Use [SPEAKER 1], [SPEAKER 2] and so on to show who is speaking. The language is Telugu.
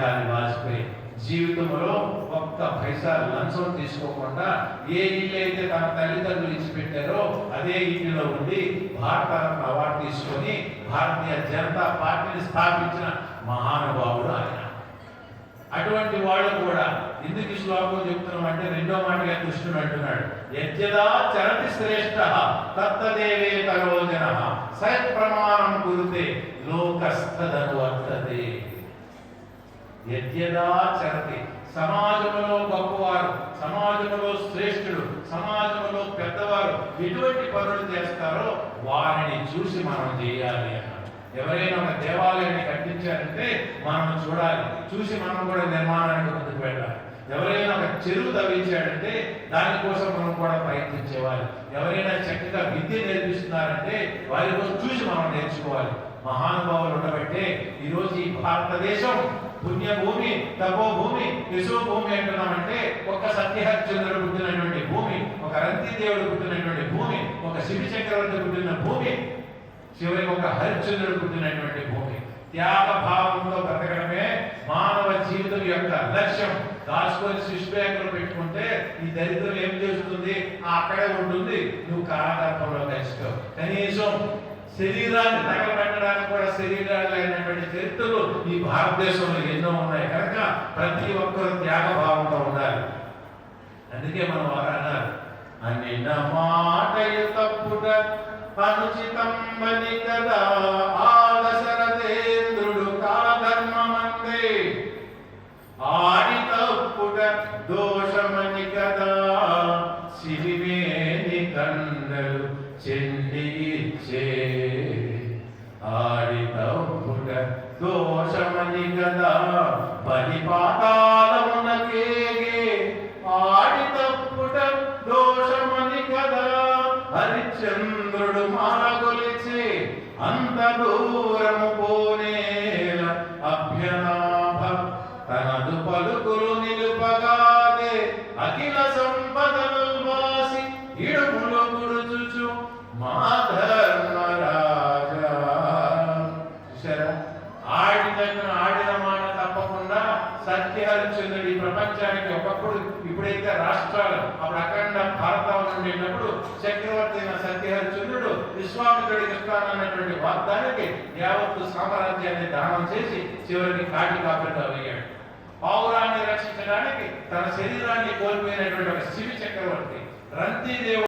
[SPEAKER 1] బిహారీ వాజ్పేయి జీవితంలో ఒక్క పైసా లంచం తీసుకోకుండా ఏ ఇల్లు అయితే తన తల్లిదండ్రులు ఇచ్చిపెట్టారో అదే ఇంటిలో ఉండి భారత అవార్డు తీసుకొని భారతీయ జనతా పార్టీని స్థాపించిన మహానుభావుడు ఆయన. అటువంటి వాళ్ళు కూడా ఎందుకు శ్లోకం చెప్తున్నాం అంటే రెండో మాటగా కృష్ణుడు అంటున్నాడు యజ్జదా చరతి శ్రేష్ఠ తత్తదేవే తరోజన సత్ ప్రమాణం కురితే లోకస్థదను వర్తతే చరతి. సమాజంలో గొప్పవారు సమాజంలో శ్రేష్ఠుడు సమాజంలో పెద్దవారు ఎటువంటి పనులు చేస్తారో వారిని చూసి మనం చేయాలి ఎవరైనా ఒక దేవాలయాన్ని కట్టించారంటే మనం చూడాలి. చూసి మనం కూడా నిర్మాణానికి ముందుకు వెళ్ళాలి. ఎవరైనా ఒక చెరువు తవ్వించాడంటే దానికోసం మనం కూడా ప్రయత్నించేవాలి ఎవరైనా చక్కగా విద్య నేర్పిస్తున్నారంటే వారి కోసం చూసి మనం నేర్చుకోవాలి. మహానుభావులు ఉండబట్టే ఈరోజు ఈ భారతదేశం పుణ్యభూమి తపోభూమి యశోభూమి అంటున్నామంటే ఒక సత్యహరిచంద్రుడు పుట్టినటువంటి భూమి ఒక రంతిదేవుడు పుట్టినటువంటి భూమి ఒక శివ చక్రవర్తి పుట్టిన భూమి చివరికి ఒక హరిశ్చంద్రుడు పుట్టినటువంటి భూమి. త్యాగ భావంతో బ్రతకడమే మానవ జీవితం యొక్క లక్ష్యం. దాచుకొని శిశు బ్యాగులు పెట్టుకుంటే ఈ దరిద్రం ఏం చేస్తుంది? అక్కడే ఉంటుంది. నువ్వు కాలగర్భంలో కలిసిపోవు. కనీసం శరీరాన్ని తగలబెట్టడానికి కూడా శరీరాలు అయినటువంటి చరిత్రలు ఈ భారతదేశంలో ఎన్నో ఉన్నాయి. కనుక ప్రతి ఒక్కరు త్యాగభావంతో ఉండాలి. అందుకే మనం వారు అన్నారు అనిన మాటయు తప్పుట అనుచితమ్మని కదా ఆదశరథేంద్రుడు కాధర్మమందే ఆడి తప్పుట దోషమని కదా సిరివేని కండలు చెంది దోషమని కదా బలి పాతాళమునకేగే ఆడి తప్పుట దోషమని కదా హరిచంద్రుడు మారగొలిచి అంత దూరము పోనేల అభ్యనాభ తనదు పలుకులు సత్యాలు చెందిన ఈ ప్రపంచానికి ఒకప్పుడు ఇప్పుడైతే రాష్ట్రాలు అప్పుడు అఖండ భారతం ఉండేటప్పుడు చక్రవర్తి అయిన సత్యహరిచంద్రుడు విశ్వామిత్రుడి ఇస్తానన్నటువంటి వాగ్దానికి యావత్తు సామ్రాజ్యాన్ని దానం చేసి చివరికి కాటి కాపరిగా అయ్యాడు పావురాన్ని రక్షించడానికి తన శరీరాన్ని కోల్పోయినటువంటి ఒక శివి చక్రవర్తి రంతిదేవుడు